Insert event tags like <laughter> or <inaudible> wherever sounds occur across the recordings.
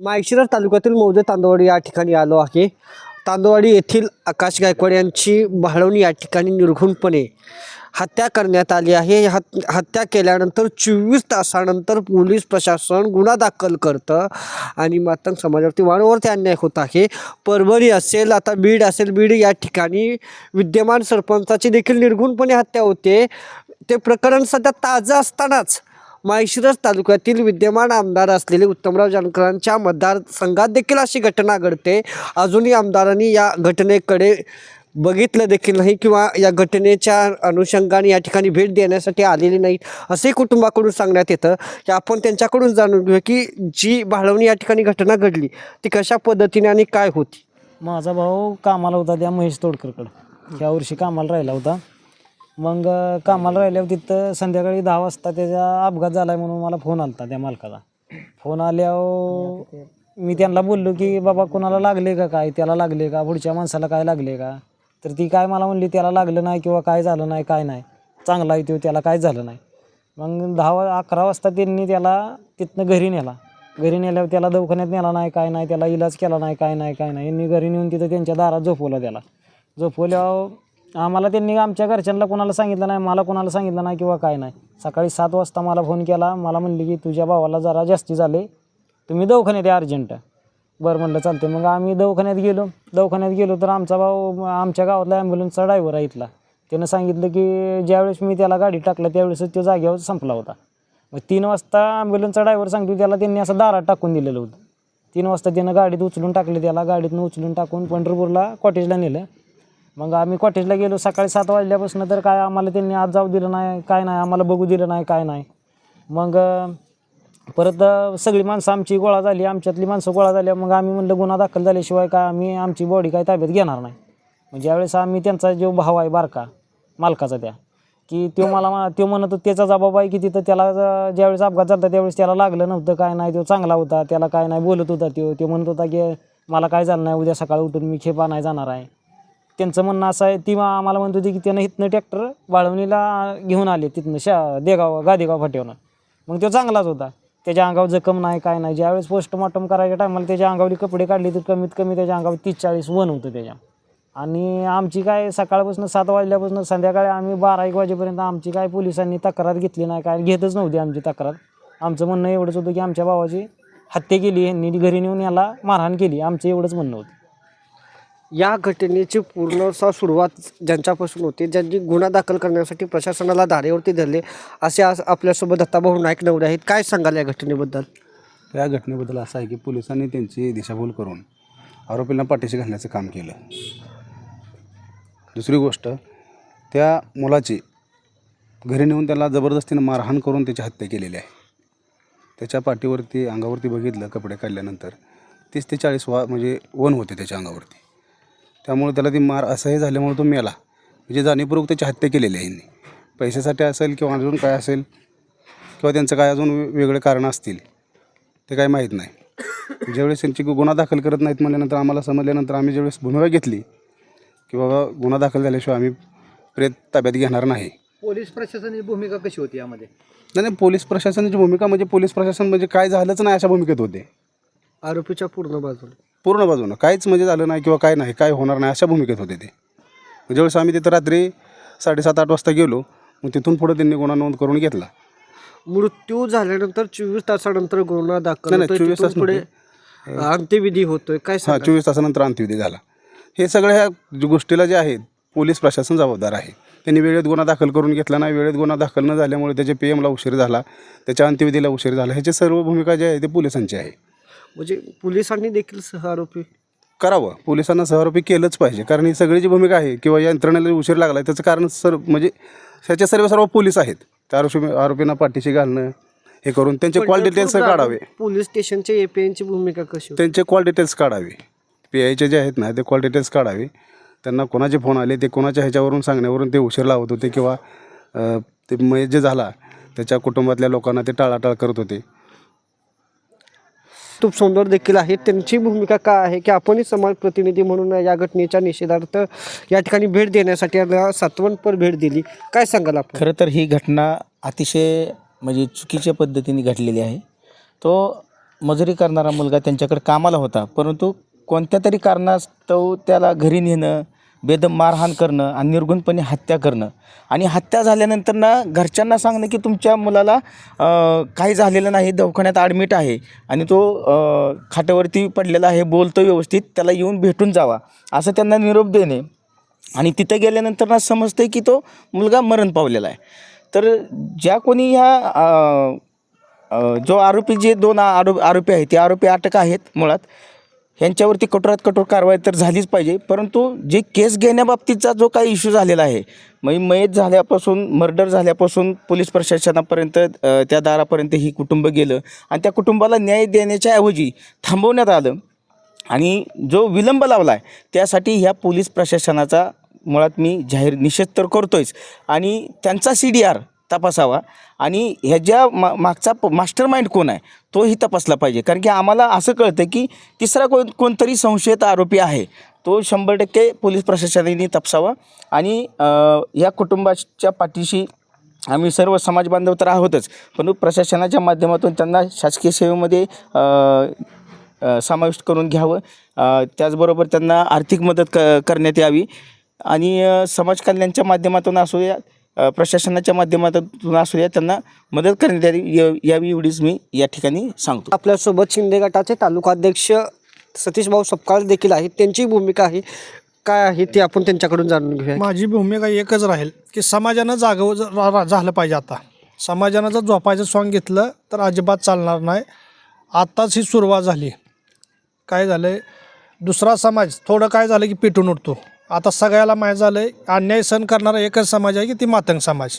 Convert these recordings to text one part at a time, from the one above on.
माळशिरस तालुक्यातील मौजे तांदवाडी या ठिकाणी आलो आहे. तांदवाडी येथील आकाश गायकवाड यांची भाळवणी या ठिकाणी निर्घुणपणे हत्या करण्यात आली आहे. हत हत्या केल्यानंतर चोवीस तासानंतर पोलीस प्रशासन गुन्हा दाखल करतं आणि मातंग समाजावरती वारंवार अन्याय होत आहे. परभणी असेल आता बीड असेल बीड या ठिकाणी विद्यमान सरपंचाची देखील निर्घुणपणे हत्या होते. ते प्रकरण सध्या ताजं असतानाच माळशिरस तालुक्यातील विद्यमान आमदार असलेले उत्तमराव जानकरांच्या मतदारसंघात देखील अशी घटना घडते. अजूनही आमदारांनी या घटनेकडे बघितलं देखील नाही किंवा या घटनेच्या अनुषंगाने या ठिकाणी भेट देण्यासाठी आलेली नाहीत असे कुटुंबाकडून सांगण्यात येतं. की आपण त्यांच्याकडून जाणून घेऊया की जी भाळवणी या ठिकाणी घटना घडली ती कशा पद्धतीने आणि काय होती? माझा भाऊ कामाला होता त्या महेश तोडकरकडं. ह्या वर्षी कामाला राहिला होता. मग कामाला राहिल्यावर तिथं संध्याकाळी दहा वाजता त्याचा अपघात झाला आहे म्हणून मला फोन आला त्या मालकाचा. फोन आल्यावर मी त्यांना बोललो की बाबा कोणाला लागले का काय? त्याला लागले का? पुढच्या माणसाला काय लागले का? तर ती काय मला म्हणली त्याला लागलं नाही किंवा काय झालं नाही काय नाही. चांगला आहे तो त्याला काय झालं नाही. मग दहा वा अकरा वाजता त्यांनी त्याला तिथनं घरी नेला. घरी नेल्यावर त्याला दवाखान्यात नेला नाही काय नाही त्याला इलाज केला नाही काय नाही काय नाही. यांनी घरी नेऊन तिथं त्यांच्या दारात झोपवलं त्याला. झोपवल्यावर आम्हाला त्यांनी आमच्या घरच्यांना कोणाला सांगितलं नाही मला कोणाला सांगितलं नाही किंवा काय नाही. सकाळी सात वाजता मला फोन केला. मला म्हणली की तुझ्या भावाला जरा जास्ती झाले. तुम्ही दवाखान्यात या अर्जंट. बरं म्हणलं चालते मग आम्ही दवाखान्यात गेलो. दवाखान्यात गेलो तर आमचा भाऊ आमच्या गावातला ॲम्ब्युलन्सचा ड्रायव्हर आहे इथला. त्यानं सांगितलं की ज्यावेळेस मी त्याला गाडी टाकलं त्यावेळेस तो जागेवर संपला होता. मग तीन वाजता ॲम्ब्युलन्सचा ड्रायव्हर सांगतो त्याला त्यांनी असं दारात टाकून दिलेलं होतं. तीन वाजता त्यानं गाडीत उचलून टाकले त्याला गाडीतनं उचलून टाकून पंढरपूरला कॉटेजला नेलं. मग आम्ही कॉटेजला गेलो सकाळी सात वाजल्यापासून तर काय आम्हाला त्यांनी आज जाऊ दिलं नाही काय नाही आम्हाला बघू दिलं नाही काय नाही. मग परत सगळी माणसं आमची गोळा झाली आमच्यातली माणसं गोळा झाली मग आम्ही म्हणलं गुन्हा दाखल झाल्याशिवाय काय आम्ही आमची बॉडी काय ताब्यात घेणार नाही. मग ज्यावेळेस आम्ही त्यांचा जो भाव आहे बारका मालकाचा त्या की तो मला मा- तो म्हणत त्याचा जबाब आहे की तिथं त्याला ज्यावेळेस अपघात झाला त्यावेळेस त्याला लागलं नव्हतं काय नाही तो चांगला होता त्याला काय नाही बोलत होता तो तो म्हणत होता की मला काय झालं नाही उद्या सकाळी उठून मी खेपा नाही जाणार आहे. त्यांचं म्हणणं असं आहे ती मग आम्हाला म्हणत होती की त्यानं इथनं ट्रॅक्टर वाळवणीला घेऊन आले तिथनं शा देगाव गादेगाव फाट्यावनं मग तो चांगलाच होता. त्याच्या अंगावर जखम नाही काय नाही. ज्यावेळेस पोस्टमॉर्टम करायच्या टायमाला त्याच्या अंगावरी कपडे काढले तर कमीत कमी त्याच्या अंगावर तीस चाळीस वन होतं त्याच्या. आणि आमची काय सकाळपासून सात वाजल्यापासून संध्याकाळी आम्ही बारा एक वाजेपर्यंत आमची काय पोलिसांनी तक्रार घेतली नाही काय घेतच नव्हती आमची तक्रार. आमचं म्हणणं एवढंच होतं की आमच्या भावाची हत्या केली यांनी घरी नेऊन याला मारहाण केली. आमचं एवढंच म्हणणं होतं. या घटनेची पूर्णसा सुरुवात ज्यांच्यापासून होती ज्यांनी गुन्हा दाखल करण्यासाठी प्रशासनाला धारेवरती धरले असे आज आपल्यासोबत दत्ताभाऊ नाईक नवरे आहेत. काय सांगाल या घटनेबद्दल? या घटनेबद्दल असं आहे की पोलिसांनी त्यांची दिशाभूल करून आरोपींना पाठीशी घालण्याचं काम केलं. दुसरी गोष्ट त्या मुलाची घरी नेऊन त्याला जबरदस्तीनं मारहाण करून त्याची हत्या केलेली आहे. त्याच्या पाठीवरती अंगावरती बघितलं कपडे काढल्यानंतर तीस ते चाळीस वा म्हणजे वन होते त्याच्या अंगावरती. त्यामुळे त्याला ती मार असह्य झाल्यामुळे तो मेला. म्हणजे जाणीवपूर्वक त्याची हत्या केलेली आहे यांनी. पैशासाठी असेल किंवा अजून काय असेल किंवा त्यांचं काय अजून वेगळे कारणं असतील ते काही माहीत नाही. ज्यावेळेस त्यांची गुन्हा दाखल करत नाहीत म्हणल्यानंतर आम्हाला समजल्यानंतर आम्ही ज्यावेळेस भूमिका घेतली की बाबा गुन्हा दाखल झाल्याशिवाय आम्ही प्रेत ताब्यात घेणार नाही. पोलीस प्रशासनाची भूमिका कशी होती यामध्ये? नाही नाही पोलीस प्रशासनाची भूमिका म्हणजे पोलीस प्रशासन म्हणजे काय झालंच नाही अशा भूमिकेत होते. आरोपीच्या पूर्ण बाजूला पूर्ण बाजूनं. काहीच म्हणजे झालं नाही किंवा काय नाही काय होणार नाही अशा भूमिकेत होते ते. ज्यावेळेस आम्ही तिथं रात्री साडेसात आठ वाजता गेलो मग तिथून पुढे त्यांनी गुन्हा नोंद करून घेतला. मृत्यू झाल्यानंतर चोवीस तासानंतर गुन्हा दाखल नाही, नाही, होतोय. 24 तिथून तास पुढे अंत्यविधी होतोय काय हां सांगाल? चोवीस तासानंतर अंत्यविधी झाला. हे सगळ्या ह्या जी गोष्टीला जे आहे पोलीस प्रशासन जबाबदार आहे. त्यांनी वेळेत गुन्हा दाखल करून घेतला नाही वेळेत गुन्हा दाखल न झाल्यामुळे त्याच्या पी एमला उशीर झाला त्याच्या अंत्यविधीला उशीर झाला ह्याची सर्व भूमिका जी आहे ते पोलिसांची आहे. म्हणजे पोलिसांनी देखील सह आरोपी करावं. पोलिसांना सहआरोपी केलंच पाहिजे. कारण ही सगळी जी भूमिका आहे किंवा या यंत्रणेला उशीर लागला आहे त्याचं कारण सर म्हणजे ह्याचे सर्व सर्व पोलीस आहेत. त्या आरोपी आरोपींना पाठीशी घालणं हे करून त्यांचे कॉल डिटेल्स काढावे. पोलीस स्टेशनचे एपीएनची भूमिका कशी? त्यांचे कॉल डिटेल्स काढावे. पी आयचे जे आहेत ना ते कॉल डिटेल्स काढावे. त्यांना कोणाचे फोन आले ते कोणाच्या ह्याच्यावरून सांगण्यावरून ते उशीर लावत होते किंवा ते मयत जे झाला त्याच्या कुटुंबातल्या लोकांना ते टाळाटाळ करत होते. खूप सुंदर देखील आहे. त्यांची भूमिका काय आहे की आपणही समाज प्रतिनिधी म्हणून या घटनेच्या निषेधार्थ या ठिकाणी भेट देण्यासाठी सातवणपर भेट दिली. काय सांगाल आपण? खरं तर ही घटना अतिशय म्हणजे चुकीच्या पद्धतीने घडलेली आहे. तो मजुरी करणारा मुलगा त्यांच्याकडे कामाला होता. परंतु कोणत्या तरी कारणास्तव त्याला घरी नेणं बेदम मारहाण करणं आणि निर्गुणपणे हत्या करणं. आणि हत्या झाल्यानंतर ना घरच्यांना सांगणं की तुमच्या मुलाला काही झालेलं नाही दवाखान्यात ॲडमिट आहे आणि तो अ, खाटावरती पडलेला आहे बोलतो व्यवस्थित त्याला येऊन भेटून जावा. असं त्यांना निरोप देणे. आणि तिथं गेल्यानंतर ना समजतं की तो मुलगा मरण पावलेला आहे. तर ज्या कोणी ह्या जो आरोपी जे दोन आरो आरोपी आहेत ते आरोपी अटक आहेत मुळात. ह्यांच्यावरती कठोरात कठोर कारवाई तर झालीच पाहिजे. परंतु जे केस घेण्याबाबतीचा जो काही इश्यू झालेला आहे म्हणजे मयत झाल्यापासून मर्डर झाल्यापासून पोलीस प्रशासनापर्यंत त्या दारापर्यंत ही कुटुंब गेलं आणि त्या कुटुंबाला न्याय देण्याच्या ऐवजी थांबवण्यात आलं आणि जो विलंब लावला आहे त्यासाठी ह्या पोलीस प्रशासनाचा मुळात मी जाहीर निषेध तर करतोयच. आणि त्यांचा सी डी आर तपासावा. आणि ह्याच्या मा मागचा मास्टर माइंड कोण आहे तोही तपासला पाहिजे. कारण की आम्हाला असं कळतं की तिसरा कोण कोणतरी संशयित आरोपी आहे तो शंभर टक्के पोलीस प्रशासनाने तपासावा. आणि या कुटुंबाच्या पाठीशी आम्ही सर्व समाज बांधव तर आहोतच पण प्रशासनाच्या माध्यमातून त्यांना शासकीय सेवेमध्ये समाविष्ट करून घ्यावं. त्याचबरोबर त्यांना आर्थिक मदत क करण्यात यावी. आणि समाज कल्याणच्या माध्यमातून असू या प्रशासनाच्या माध्यमातून असू या त्यांना मदत करण्यात यावी या- यावी एवढीच मी या ठिकाणी सांगतो. आपल्यासोबत शिंदे गटाचे तालुकाध्यक्ष सतीश भाऊ सपकाळ देखील आहेत. त्यांची भूमिका आहे काय आहे ते आपण त्यांच्याकडून जाणून घेऊया. माझी भूमिका एकच राहील की समाजानं जागव ज- रा- रा- झालं पाहिजे आता. समाजानं जर झोपायचं सॉंग घेतलं तर अजिबात चालणार नाही. आत्ताच ही सुरुवात झाली. काय झालं आहे दुसरा समाज थोडं काय झालं की पेटून उठतो. आता सगळ्याला माहीत झालं आहे अन्याय सहन करणारा एकच समाज आहे की ती मातंग समाज.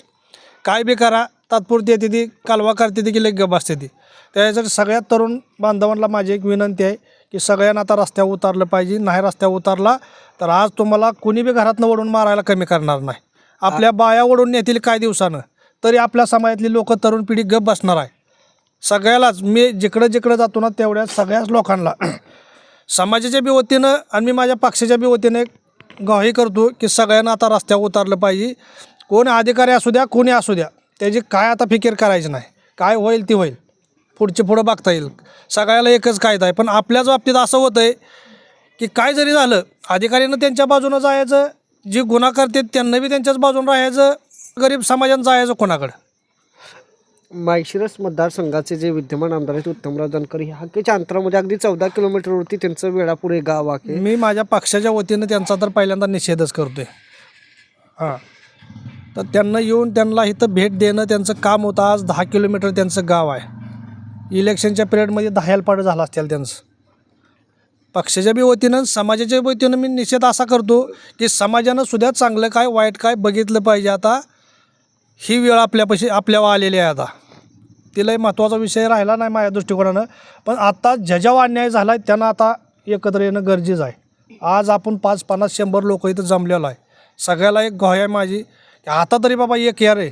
काय बी करा तात्पुरती येते ती कालवा करते ती की लेख गप असते ती. त्याच्यासाठी सगळ्यात तरुण बांधवांना माझी एक विनंती आहे की सगळ्यांना आता रस्त्यावर उतारलं पाहिजे. नाही रस्त्यावर उतारला तर आज तुम्हाला कुणी बी घरातनं ओढून मारायला कमी करणार नाही. आपल्या बाया ओढून नेतील काय दिवसानं? तरी आपल्या समाजातली लोक तरुण पिढी गप बसणार आहे. सगळ्यालाच मी जिकडं जिकडं जातो ना तेवढ्या सगळ्याच लोकांना. <clears throat> समाजाच्या बी वतीनं आणि मी माझ्या पक्षाच्या बी वतीनं एक ग्वाही करतो की सगळ्यांना आता रस्त्यावर उतारलं पाहिजे. कोण अधिकारी असू द्या कोणी असू द्या त्याची काय आता फिकीर करायची नाही. काय होईल ती होईल. पुढचे पुढं बघता येईल. सगळ्याला एकच कायदा आहे. पण आपल्याच बाबतीत असं होतं आहे की काय जरी झालं अधिकाऱ्यांना त्यांच्या बाजूनं जायचं जे गुन्हा करतात त्यांना बी त्यांच्याच बाजूनं राहायचं गरीब समाजानं जायचं कोणाकडं? मायशिरस मतदारसंघाचे जे विद्यमान आमदार आहेत उत्तमराव जानकर हे हक्कीच्या अंतरामध्ये अगदी चौदा किलोमीटरवरती त्यांचं वेळापूर हे गाव आहे. मी माझ्या पक्षाच्या वतीनं त्यांचा तर पहिल्यांदा निषेधच करतोय. हां. तर त्यांना येऊन त्यांना इथं भेट देणं त्यांचं काम होतं. आज दहा किलोमीटर त्यांचं गाव आहे. इलेक्शनच्या पिरियडमध्ये दहा झाला असतील त्यांचं. पक्षाच्या बी वतीनं समाजाच्या वतीनं मी निषेध असा करतो की समाजानं सुद्धा चांगलं काय वाईट काय बघितलं पाहिजे. आता ही वेळ आपल्यापाशी आपल्यावर आलेली आहे आता. तिलाही महत्त्वाचा विषय राहिला नाही माझ्या दृष्टिकोनानं. पण आता ज्या अन्याय झाला आहे त्यांना आता एकत्र येणं गरजेचं आहे. आज आपण पाच पन्नास शंभर लोक इथं जमलेलो आहे. सगळ्याला एक गोय आहे माझी. की आता तरी बाबा एक या रे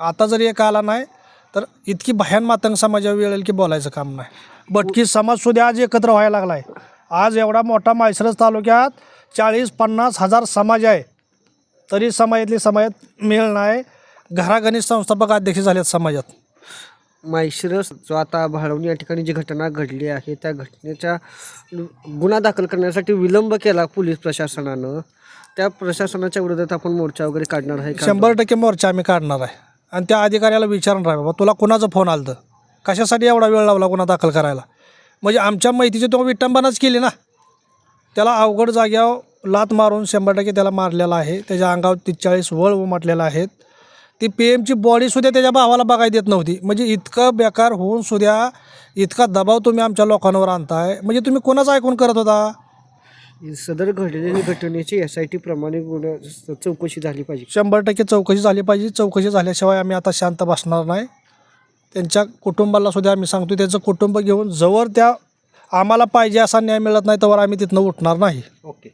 आता जरी एक आला नाही तर इतकी भयान मातंग समाजावर वेळेल की बोलायचं काम नाही. भटकी समाजसुद्धा आज एकत्र व्हायला लागला आहे आज एवढा मोठा माळशिरस तालुक्यात चाळीस पन्नास हजार समाज आहे. तरी समाजातली समाजात मिळ नाही. घरागणित संस्थापक अध्यक्ष झालेत समाजात. माळशिरस जो आता भाळवणी या ठिकाणी जी घटना घडली आहे त्या घटनेच्या गुन्हा दाखल करण्यासाठी विलंब केला पोलीस प्रशासनानं. त्या प्रशासनाच्या विरोधात आपण मोर्चा वगैरे काढणार आहे का? शंभर टक्के मोर्चा आम्ही काढणार आहे. आणि त्या अधिकाऱ्याला विचारणार आहे बाबा तुला कुणाचा फोन आलं तर कशासाठी एवढा वेळ लावला गुन्हा दाखल करायला? म्हणजे आमच्या माहितीची तो विटंबनाच केली ना. त्याला अवघड जाग्यावर लात मारून शंभर टक्के त्याला मारलेला आहे. त्याच्या अंगावर तिचाळीस वळ उमटलेला आहेत ती पी एमची बॉडीसुद्धा त्याच्या भावाला बघायला देत नव्हती. म्हणजे इतकं बेकार होऊन सुद्धा इतका दबाव तुम्ही आमच्या लोकांवर आणताय. म्हणजे तुम्ही कोणाचं ऐकून करत होता? सदर घडलेली घटनेची एस आय टी प्रमाणे गुन्हा चौकशी झाली पाहिजे. शंभर टक्के चौकशी झाली पाहिजे. चौकशी झाल्याशिवाय आम्ही आता शांत बसणार नाही. त्यांच्या कुटुंबाला सुद्धा आम्ही सांगतो त्यांचं कुटुंब घेऊन जवळ त्या आम्हाला पाहिजे असा न्याय मिळत नाही तर आम्ही तिथनं उठणार नाही. ओके.